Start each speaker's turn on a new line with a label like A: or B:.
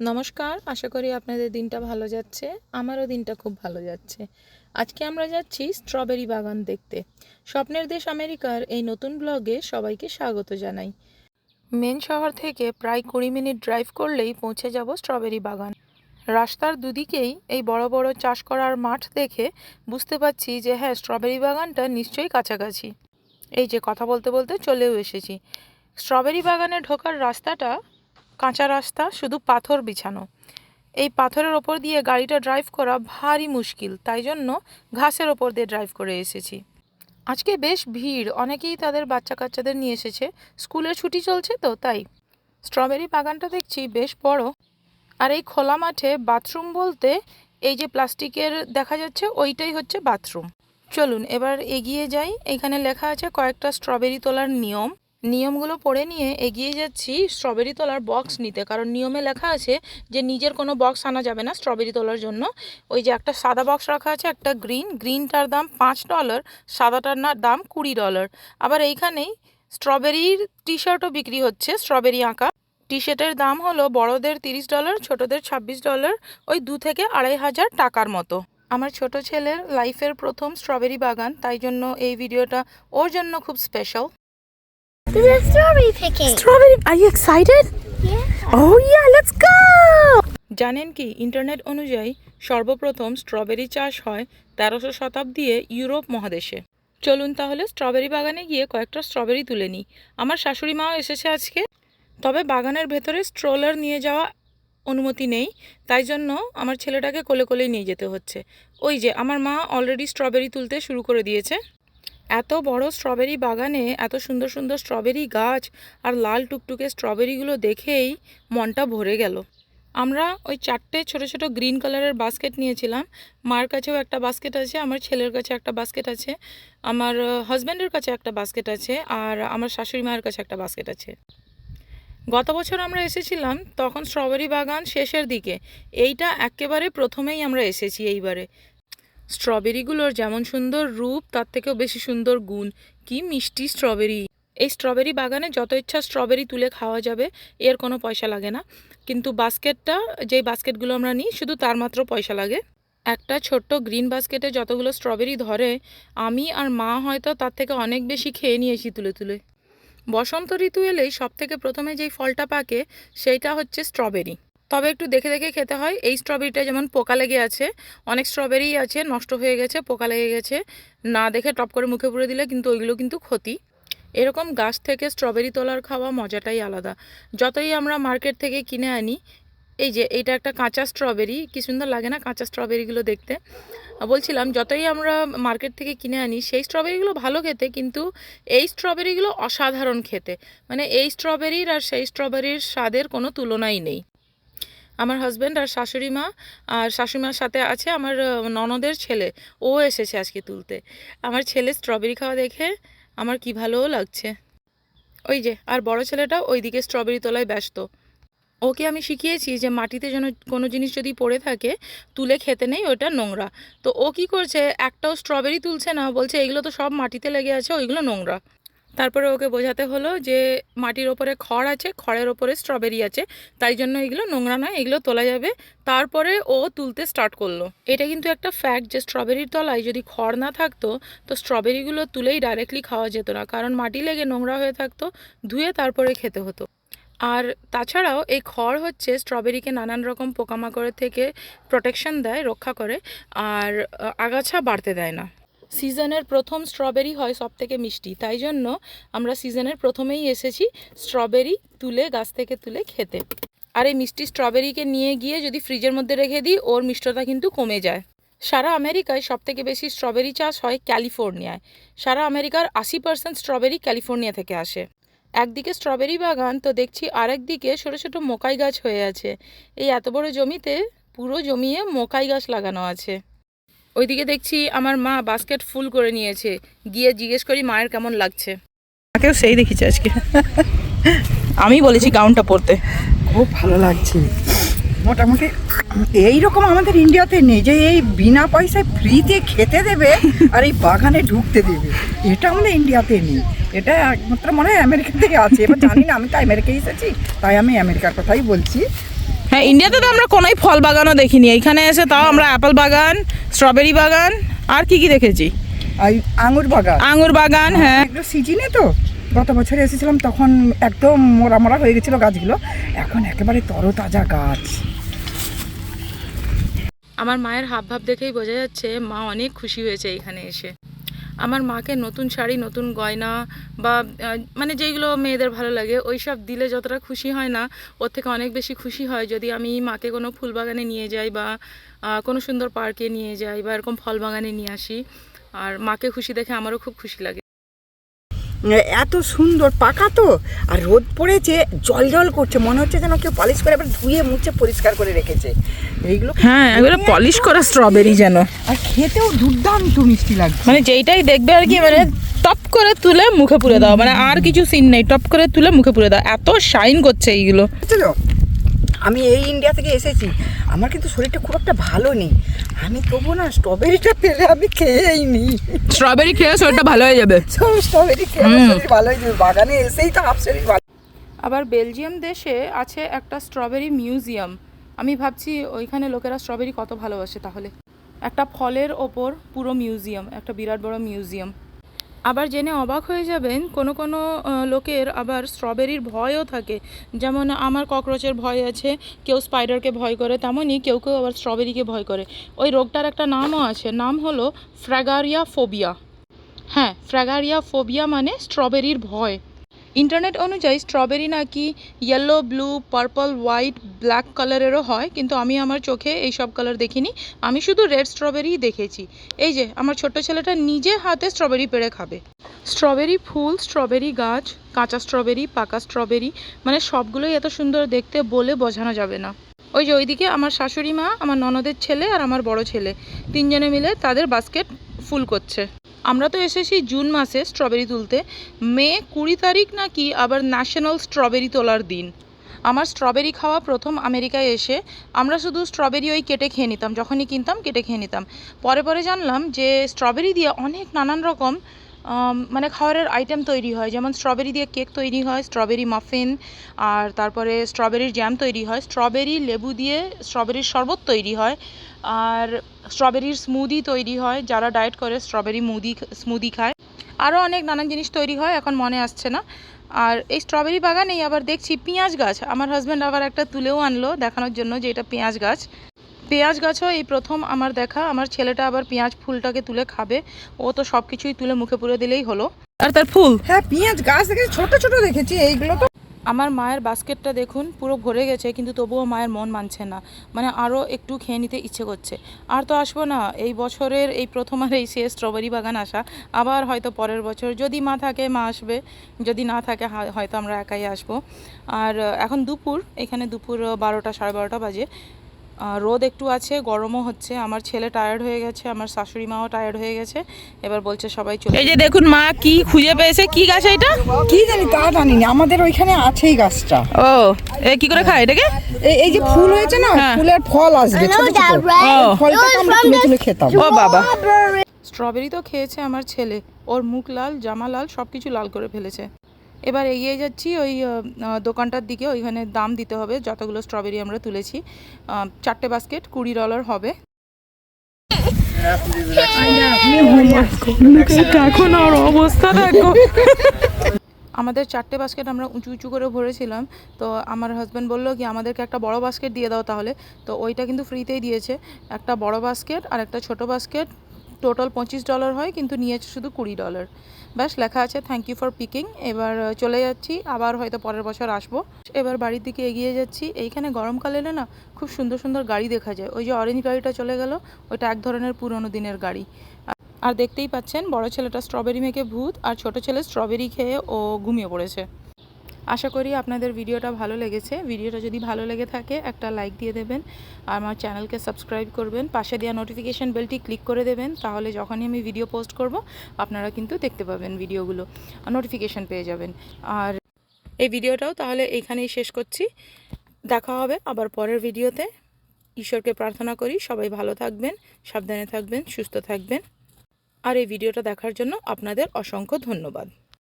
A: নমস্কার, আশা করি আপনাদের দিনটা ভালো যাচ্ছে, আমারও দিনটা খুব ভালো যাচ্ছে। আজকে আমরা যাচ্ছি স্ট্রবেরি বাগান দেখতে। স্বপ্নের দেশ আমেরিকার এই নতুন ব্লগে সবাইকে স্বাগত জানাই। মেন শহর থেকে প্রায় কুড়ি মিনিট ড্রাইভ করলেই পৌঁছে যাব স্ট্রবেরি বাগান। রাস্তার দুদিকেই এই বড় বড় চাষ করার মাঠ দেখে বুঝতে পারছি যে হ্যাঁ স্ট্রবেরি বাগানটা নিশ্চয়ই কাছাকাছি। এই যে কথা বলতে বলতে চলেও এসেছি। স্ট্রবেরি বাগানে ঢোকার রাস্তাটা কাঁচা রাস্তা, শুধু পাথর বিছানো। এই পাথরের ওপর দিয়ে গাড়িটা ড্রাইভ করা ভারী মুশকিল, তাই জন্য ঘাসের ওপর দিয়ে ড্রাইভ করে এসেছি। আজকে বেশ ভিড়, অনেকেই তাদের বাচ্চা কাচ্চাদের নিয়ে এসেছে। স্কুলের ছুটি চলছে তো, তাই। স্ট্রবেরি বাগানটা দেখছি বেশ বড়। আর এই খোলা মাঠে বাথরুম বলতে এই যে প্লাস্টিকের দেখা যাচ্ছে, ওইটাই হচ্ছে বাথরুম। চলুন, এবার এগিয়ে যাই। এখানে লেখা আছে কয়েকটা স্ট্রবেরি তোলার নিয়ম। নিয়মগুলো পড়ে নিয়ে এগিয়ে যাচ্ছি স্ট্রবেরি তোলার বক্স নিতে। কারণ নিয়মে লেখা আছে যে নিজের কোনো বক্স আনা যাবে না স্ট্রবেরি তোলার জন্য। ওই যে একটা সাদা বক্স রাখা আছে, একটা গ্রিন গ্রিনটার দাম পাঁচ ডলার সাদাটার দাম কুড়ি ডলার আবার এইখানেই স্ট্রবেরির টি শার্টও বিক্রি হচ্ছে স্ট্রবেরি আঁকা। টি শার্টের দাম হলো বড়দের তিরিশ ডলার ছোটদের ছাব্বিশ ডলার ওই দু থেকে আড়াই হাজার টাকার মতো। আমার ছোট ছেলের লাইফের প্রথম স্ট্রবেরি বাগান, তাই জন্য এই ভিডিওটা ওর জন্য খুব special
B: This is strawberry picking.
A: Strawberry, are you excited?
B: Yeah.
A: Oh yeah, let's go! জানেন কি ইন্টারনেট অনুযায়ী সর্বপ্রথম স্ট্রবেরি চাষ হয় তেরোশো শতাব্দীতে ইউরোপ মহাদেশে চলুন তাহলে স্ট্রবেরি বাগানে গিয়ে কয়েকটা স্ট্রবেরি তুলে নিই আমার শাশুড়ি মাও এসেছে আজকে তবে বাগানের ভেতরে স্ট্রোলার নিয়ে যাওয়া অনুমতি নেই তাই জন্য আমার ছেলেটাকে কোলে কোলেই নিয়ে যেতে হচ্ছে ওই যে আমার মা অলরেডি স্ট্রবেরি তুলতে শুরু করে দিয়েছে এত বড় স্ট্রবেরি বাগানে এত সুন্দর সুন্দর স্ট্রবেরি গাছ আর লাল টুকটুকে স্ট্রবেরিগুলো দেখেই মনটা ভরে গেল। আমরা ওই চারটে ছোট ছোট গ্রিন কালারের বাস্কেট নিয়েছিলাম। মার কাছেও একটা বাস্কেট আছে, আমার ছেলের কাছে একটা বাস্কেট আছে, আমার হাজব্যান্ডের কাছে একটা বাস্কেট আছে, আর আমার শাশুড়ি মায়ের কাছে একটা বাস্কেট আছে। গত বছর আমরা এসেছিলাম তখন স্ট্রবেরি বাগান শেষের দিকে। এইটা একেবারে প্রথমেই আমরা এসেছি এইবারে। স্ট্রবেরিগুলোর যেমন সুন্দর রূপ, তার থেকেও বেশি সুন্দর গুণ। কি মিষ্টি স্ট্রবেরি। এই স্ট্রবেরি বাগানে যত ইচ্ছা স্ট্রবেরি তুলে খাওয়া যাবে, এর কোনো পয়সা লাগে না। কিন্তু বাস্কেটটা, যেই বাস্কেটগুলো আমরা নিই, শুধু তার মাত্র পয়সা লাগে। একটা ছোট্ট গ্রিন বাস্কেটে যতগুলো স্ট্রবেরি ধরে, আমি আর মা হয়তো তার থেকে অনেক বেশি খেয়ে নিয়েছি তুলে তুলে। বসন্ত ঋতু এলেই সব থেকে প্রথমে যেই ফলটা পাকে, সেইটা হচ্ছে স্ট্রবেরি। তবে একটু দেখে দেখে খেতে হয়। এই স্ট্রবেরিটা যেমন পোকা লেগে আছে, অনেক স্ট্রবেরি আছে, নষ্ট হয়ে গেছে, পোকা লেগে গেছে। না দেখে টপ করে মুখে পুরে দিলে কিন্তু ওইগুলো কিন্তু ক্ষতি। এরকম গাছ থেকে স্ট্রবেরি তোলার খাওয়া মজাটাই আলাদা। যতই আমরা মার্কেট থেকে কিনে আনি, এই যে এইটা একটা কাঁচা স্ট্রবেরি কি সুন্দর লাগে না কাঁচা স্ট্রবেরিগুলো দেখতে? বলছিলাম, যতই আমরা মার্কেট থেকে কিনে আনি, সেই স্ট্রবেরিগুলো ভালো খেতে, কিন্তু এই স্ট্রবেরিগুলো অসাধারণ খেতে। মানে এই স্ট্রবেরির আর সেই স্ট্রবেরির স্বাদের কোনো তুলনাই নেই। আমার হাজব্যান্ড আর শাশুড়ি মা, আর শাশুড়িমার সাথে আছে আমার ননদের ছেলে। ও এসেছে আজকে তুলতে। আমার ছেলে স্ট্রবেরি খাওয়া দেখে আমার কি ভালোও লাগছে। ওই যে, আর বড় ছেলেটা ওইদিকে স্ট্রবেরি তোলায় ব্যস্ত। ওকে আমি শিখিয়েছি যে মাটিতে যেন কোনো জিনিস যদি পড়ে থাকে, তুলে খেতে নেই ওটা নোংরা। তো ও কি করছে, একটাও স্ট্রবেরি তুলছে না, বলছে এগুলো তো সব মাটিতে লেগে আছে, ওইগুলো নোংরা। তারপরে ওকে বোঝাতে হলো যে মাটির ওপরে খড় আছে, খড়ের ওপরে স্ট্রবেরি আছে। তাই জন্য এগুলো নোংরা নয়, এগুলো তোলা যাবে। তারপরে ও তুলতে স্টার্ট করল। এটা কিন্তু একটা ফ্যাক্ট যে স্ট্রবেরির তলায় যদি খড় না থাকতো, তো স্ট্রবেরিগুলো তুলেই ডাইরেক্টলি খাওয়া যেত না। কারণ মাটি লেগে নোংরা হয়ে থাকতো, ধুয়ে তারপরে খেতে হতো। আর তাছাড়াও এই খড় হচ্ছে স্ট্রবেরিকে নানান রকম পোকামাকড়ের থেকে প্রোটেকশন দেয়, রক্ষা করে। আর আগাছা বাড়তে দেয় না। সিজনের প্রথম স্ট্রবেরি হয় সব থেকে মিষ্টি। তাই জন্য আমরা সিজনের প্রথমেই এসেছি স্ট্রবেরি তুলে, গাছ থেকে তুলে খেতে। আর এই মিষ্টি স্ট্রবেরিকে নিয়ে গিয়ে যদি ফ্রিজের মধ্যে রেখে দিই, ওর মিষ্টতা কিন্তু কমে যায়। সারা আমেরিকায় সব থেকে বেশি স্ট্রবেরি চাষ হয় ক্যালিফোর্নিয়ায়। সারা আমেরিকার আশি পার্সেন্ট স্ট্রবেরি ক্যালিফোর্নিয়া থেকে আসে। একদিকে স্ট্রবেরি বাগান, তো দেখছি আরেকদিকে ছোটো ছোটো মোকাই গাছ হয়ে আছে। এই এত বড় জমিতে পুরো জমিয়ে মোকাই গাছ লাগানো আছে। ওইদিকে দেখছি আমার মা বাস্কেট ফুল করে নিয়েছে। গিয়ে জিজ্ঞেস করি মায়ের কেমন লাগছে? মাকেও সেই দেখিছে আজকে। আমি বলেছি গাউনটা পরতে।
C: খুব ভালো লাগছে। মোটামুটি এই রকম আমাদের ইন্ডিয়াতে নেই যে এই বিনা পয়সায় ফ্রিতে খেতে দেবে আর এই বাগানে ঢুকতে দেবে। এটা আমাদের ইন্ডিয়াতে নেই। এটা একমাত্র মনে হয় আমেরিকাতেই আছে। এবার জানি না আমি তো আমেরিকায় এসেছি তাই আমি আমেরিকার কথাই বলছি।
A: হ্যাঁ ইন্ডিয়াতে তো আমরা কোনোই ফল বাগানও দেখিনি। এখানে এসে তাও আমরা অ্যাপেল বাগান স্ট্রবেরি বাগান আর কি কি দেখেছি?
C: আঙুর বাগান।
A: আঙুর বাগান হ্যাঁ।
C: এগুলো সিজনে তো। গত বছর এসেছিলাম তখন একদম মোরা মোরা হয়ে গেছিল গাছগুলো। এখন একেবারে তরতাজা গাছ।
A: আমার মায়ের হাব ভাব দেখেই বোঝা যাচ্ছে মা অনেক খুশি হয়েছে এখানে এসে। আমার মাকে নতুন শাড়ি, নতুন গয়না বা মানে যেগুলো মেয়েদের ভালো লাগে ওই সব দিলে যতটা খুশি হয় না, ওর থেকে অনেক বেশি খুশি হয় যদি আমি মাকে কোনো ফুল বাগানে নিয়ে যাই বা কোনো সুন্দর পার্কে নিয়ে যাই বা এরকম ফল বাগানে নিয়ে আসি। আর মাকে খুশি দেখে আমারও খুব খুশি লাগে।
C: এত সুন্দর পাকা তো? আর রোদ পড়েছে জল জল করছে মনে হচ্ছে যেন কেউ পলিশ করে আবার ধুয়ে মুছে পরিষ্কার করে রেখেছে। এইগুলো
A: হ্যাঁ এগুলো পলিশ করা স্ট্রবেরি যেন।
C: আর খেতেও দুর্দান্ত মিষ্টি লাগছে।
A: মানে যেইটাই দেখবে আর কি মানে টপ করে তুলে মুখে পুরে দাও মানে আর কিছু সিন নেই টপ করে তুলে মুখে পুরে দাও এত শাইন করছে এইগুলো।
C: আমি এই ইন্ডিয়া থেকে এসেছি আমার কিন্তু শরীরটা খুব একটা ভালো নেই। আমি তবু না স্ট্রবেরিটা পেলে আমি খেয়েই নি।
A: স্ট্রবেরি খেয়ে শরীরটা ভালো হয়ে যাবে।
C: সব স্ট্রবেরি খেয়ে শরীর ভালো হয়ে যাবে। বাগানে এসেই তো হাফ শরীর ভালো।
A: আবার বেলজিয়াম দেশে আছে একটা স্ট্রবেরি মিউজিয়াম আমি ভাবছি ওইখানে লোকেরা স্ট্রবেরি কত ভালোবাসে তাহলে। একটা ফলের ওপর পুরো মিউজিয়াম একটা বিরাট বড় মিউজিয়াম আবার জেনে অবাক হয়ে যাবেন, কোনো কোনো লোকের আবার স্ট্রবেরির ভয়ও থাকে। যেমন আমার ককরোচের ভয় আছে, কেউ স্পাইডারকে ভয় করে, তেমনই কেউ কেউ আবার স্ট্রবেরিকে ভয় করে। ওই রোগটার একটা নামও আছে, নাম হলো ফ্র্যাগারিয়া ফোবিয়া হ্যাঁ ফ্র্যাগারিয়া ফোবিয়া মানে স্ট্রবেরির ভয়। ইন্টারনেট অনুযায়ী স্ট্রবেরি নাকি yellow blue purple white black কালারেরও হয়, কিন্তু আমি আমার চোখে এই সব কালার দেখিনি। আমি শুধু রেড স্ট্রবেরিই দেখেছি। এই যে, আমার ছোট্ট ছেলেটা নিজে হাতে স্ট্রবেরি পেড়ে খাবে। স্ট্রবেরি ফুল স্ট্রবেরি গাছ, কাঁচা স্ট্রবেরি পাকা স্ট্রবেরি মানে সবগুলোই এত সুন্দর দেখতে বলে বোঝানো যাবে না। ওই যে, ওইদিকে আমার শাশুড়ি মা, আমার ননদের ছেলে আর আমার বড় ছেলে, তিনজনে মিলে তাদের বাস্কেট ফুল করছে। আমরা তো এসেছি জুন মাসে স্ট্রবেরি তুলতে। মে কুড়ি তারিখ নাকি আবার ন্যাশনাল স্ট্রবেরি তোলার দিন। আমার স্ট্রবেরি খাওয়া প্রথম আমেরিকায় এসে আমরা শুধু স্ট্রবেরি ওই কেটে খেয়ে নিতাম, যখনই কিনতাম কেটে খেয়ে নিতাম। পরে পরে জানলাম যে স্ট্রবেরি দিয়ে অনেক নানান রকম মানে খাবারের আইটেম তৈরি হয়। যেমন স্ট্রবেরি দিয়ে কেক তৈরি হয়, স্ট্রবেরি মাফিন আর তারপরে স্ট্রবেরির জ্যাম তৈরি হয়, স্ট্রবেরি লেবু দিয়ে স্ট্রবেরির শরবত তৈরি হয়, আর স্ট্রবেরির স্মুদি তৈরি হয়, যারা ডায়েট করে স্ট্রবেরি মুদি, স্মুদি খায়। আরও অনেক নানান জিনিস তৈরি হয়, এখন মনে আসছে না। আর এই স্ট্রবেরি বাগানেই আবার দেখছি পেঁয়াজ গাছ। আমার হাজব্যান্ড আবার একটা তুলেও আনলো দেখানোর জন্য যে এটা পেঁয়াজ গাছ। পেঁয়াজ গাছও এই প্রথম আমার দেখা। আমার ছেলেটা আবার পেঁয়াজ ফুলটাকে তুলে খাবে। ও তো সব কিছুই তুলে মুখে পুরে দিলেই হলো। আর তার ফুল?
C: হ্যাঁ পেঁয়াজ গাছ দেখেছি, ছোট ছোট দেখেছি। এইগুলো তো
A: আমার মায়ের বাস্কেটটা দেখুন, পুরো ভরে গেছে, কিন্তু তবুও মায়ের মন মানছে না। মানে আরও একটু খেয়ে নিতে ইচ্ছে করছে। আর তো আসব না, এই বছরের এই প্রথম আর এই সে স্ট্রবেরি বাগান আসা, আবার হয়তো পরের বছর। যদি মা থাকে, মা আসবে। যদি না থাকে হয়তো আমরা একাই আসব। আর এখন দুপুর, এখানে দুপুর বারোটা সাড়ে বারোটা বাজে। রোদ একটু আছে গরমও হচ্ছে। আমার ছেলে টায়ার্ড হয়ে গেছে আমার শাশুড়ি মাও টায়ার্ড হয়ে গেছে। এবার বলছে সবাই চলে এই যে দেখুন মা কি খুঁজে পেয়েছে? কি গাছ এটা?
C: কি জানি তা জানি না আমাদের ওইখানে আছেই গাছটা।
A: ও এ কি করে খায় এটাকে?
C: এই এই যে ফুল হয়েছে না
A: হ্যাঁ।
C: ফুলের ফল আসবে ছোট ছোট। ফলটাকে আমরা তুলে তুলে খেতাম।
A: ও বাবা। স্ট্রবেরি তো খেয়েছে আমার ছেলে। ওর মুখ লাল জামা লাল সব কিছু লাল করে ফেলেছে। এবার এগিয়ে যাচ্ছি ওই দোকানটার দিকে ওইখানে দাম দিতে হবে যতগুলো স্ট্রবেরি আমরা তুলেছি। চারটে বাস্কেট কুড়ি ডলার হবে। এখন আর অবস্থা দেখো। আমাদের চারটে বাস্কেট আমরা উঁচু উঁচু করে ভরেছিলাম তো আমার হাজব্যান্ড বলল কি আমাদেরকে একটা বড় বাস্কেট দিয়ে দাও তাহলে। তো ওইটা কিন্তু ফ্রিতেই দিয়েছে। একটা বড় বাস্কেট আর একটা ছোট বাস্কেট টোটাল পঁচিশ ডলার হয়, কিন্তু নিয়েছে শুধু কুড়ি ডলার। ব্যাস, লেখা আছে থ্যাংক ইউ ফর পিকিং এবার চলে যাচ্ছি, আবার হয়তো পরের বছর আসব। এবার বাড়ির দিকে এগিয়ে যাচ্ছি। এইখানে গরমকালে এলে না, খুব সুন্দর সুন্দর গাড়ি দেখা যায়। ওই যে অরেঞ্জ গাড়িটা চলে গেল, ওইটা এক ধরনের পুরনো দিনের গাড়ি। আর দেখতেই পাচ্ছেন, বড় ছেলেটা স্ট্রবেরি মেখে ভূত, আর ছোট ছেলে স্ট্রবেরি খেয়ে ও ঘুমিয়ে পড়েছে। আশা করি আপনাদের ভিডিওটা ভালো লেগেছে। ভিডিওটা যদি ভালো লেগে থাকে, একটা লাইক দিয়ে দেবেন। আর আমার চ্যানেলকে সাবস্ক্রাইব করবেন। পাশে দেওয়া নোটিফিকেশান বেলটি ক্লিক করে দেবেন। তাহলে যখনই আমি ভিডিও পোস্ট করব, আপনারা কিন্তু দেখতে পাবেন ভিডিওগুলো নোটিফিকেশান পেয়ে যাবেন। আর এই ভিডিওটাও তাহলে এইখানেই শেষ করছি। দেখা হবে আবার পরের ভিডিওতে। ঈশ্বরকে প্রার্থনা করি সবাই ভালো থাকবেন, সাবধানে থাকবেন, সুস্থ থাকবেন। আর এই ভিডিওটা দেখার জন্য আপনাদের অসংখ্য ধন্যবাদ।